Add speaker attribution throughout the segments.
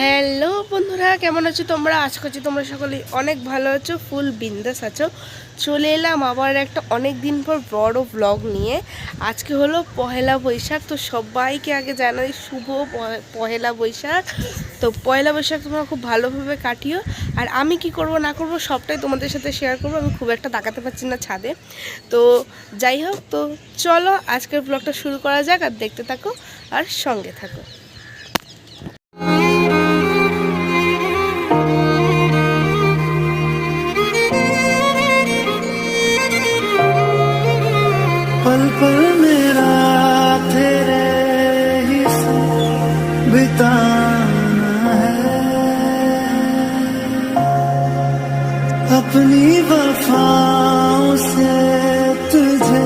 Speaker 1: Hello বন্ধুরা, কেমন আছো তোমরা? আশা করছি তোমরা সকলেই অনেক ভালো আছো, ফুল বিন্দাস আছো। চলে এলাম আবার একটা অনেক দিন পর বড় ব্লগ নিয়ে। আজকে হলো পহেলা বৈশাখ, তো সবাইকে আগে জানাই শুভ পহেলা বৈশাখ। তো পয়লা বৈশাখ তোমরা খুব ভালোভাবে কাটিও। আর আমি কি করব, না করব, সবটাই তোমাদের সাথে শেয়ার করব। আমি খুব একটা তাকাতে পারছি না ছাদে। তো যাই হোক, তো চলো আজকের ব্লগটা শুরু করা যাক, আর দেখতে থাকো, আর সঙ্গে থাকো।
Speaker 2: अपनी वफाओं से तुझे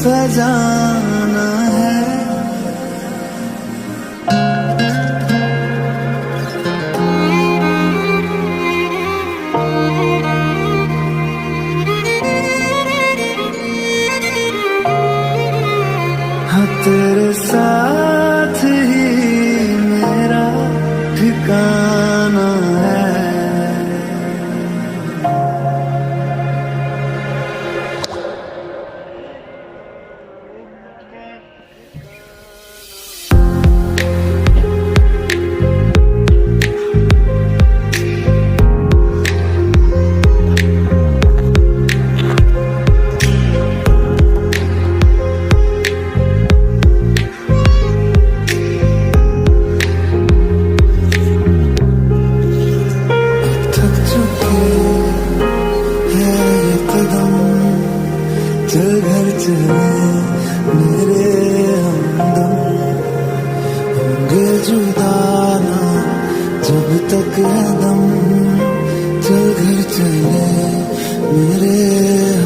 Speaker 2: सजाना तक है दम चल घर चले मेरे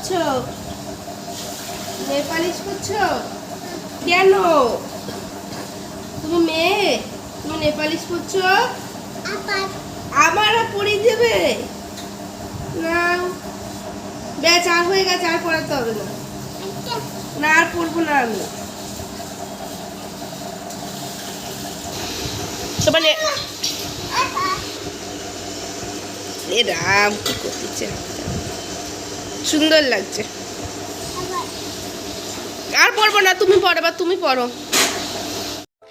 Speaker 1: করছ? নেপালিশ করছ? কেন? তুমি মেয়ে? তুমি নেপালিশ করছ? আবার। পরিয়ে দেবে? না। ব্যাচ আর হয়ে গেছে আর পড়াতে হবে না। না আর পড়ব না আমি। নে- কি করতেছে? সুন্দর লাগছে। আর পড়ব না তুমি পড়ো বা তুমি পড়ো।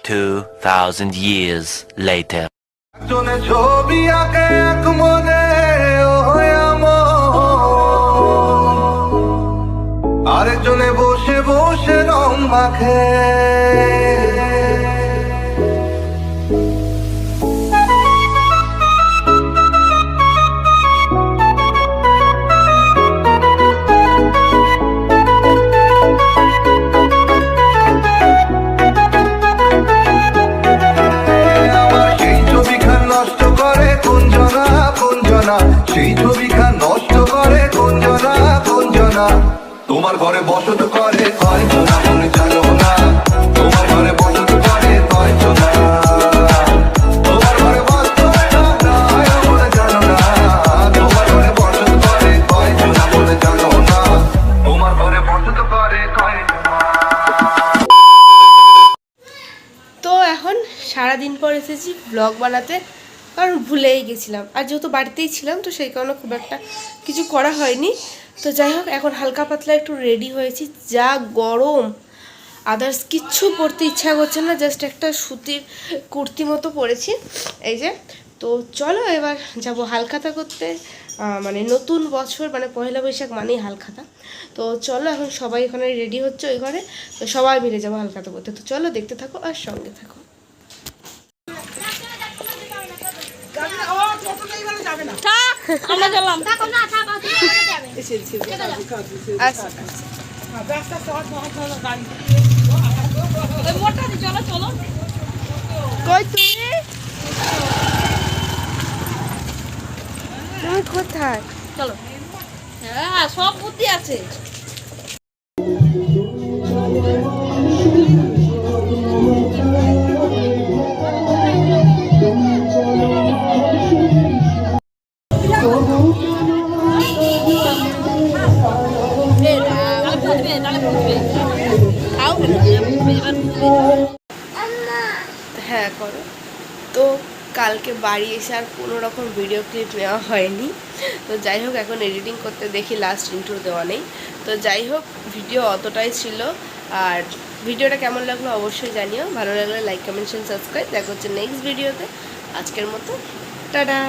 Speaker 3: 2,000 years later.
Speaker 2: চলে ছবি আঁকে এক মনে আরেকজনে বসে বসে রং মাখে। সেই ছবিখান নষ্ট করে কুঞ্জনা কুঞ্জনা তোমার ঘরে বসত করে মনে জানো মনে জানো তোমার ঘরে বসত করে মনে জানো
Speaker 1: সারাদিন পর এসেছি ব্লগ বানাতে। কারণ ভুলেই গেছিলাম। আর যেহেতু বাড়িতেই ছিলাম, তো সেই কারণে খুব একটা কিছু করা হয়নি। তো যাই হোক, এখন হালকা পাতলা একটু রেডি হয়েছি। যা গরম। আদার্স কিচ্ছু পরতে ইচ্ছা করছে না জাস্ট একটা সুতির কুর্তি মতো পরেছি। এই যে, তো চলো এবার যাব হালখাতা করতে। মানে নতুন বছর মানে পয়লা বৈশাখ মানেই হালখাতা। তো চলো এখন সবাই এখানে রেডি হচ্ছে ওই ঘরে। তো সবাই মিলে যাব হালখাতা করতে। তো চলো দেখতে থাকো আর সঙ্গে থাকো।
Speaker 4: আমরা গেলাম। ওই মোটা দি চলো চলো।
Speaker 1: কই তুমি? তুমি কোথায়?
Speaker 4: চলো। হ্যাঁ সব বুদ্ধি আছে।
Speaker 1: কালকে বাড়ি এসে আর কোনো রকম ভিডিও ক্লিপ নেওয়া হয়নি। তো যাই হোক, এখন এডিটিং করতে দেখি লাস্ট ইন্ট্রো দেওয়া নেই। তো যাই হোক ভিডিও অতটাই ছিল। আর ভিডিওটা কেমন লাগল অবশ্যই জানিও। ভালো লাগলে লাইক কমেন্ট সাবস্ক্রাইব দেখা হচ্ছে নেক্সট ভিডিওতে আজকের মতো, টাটা!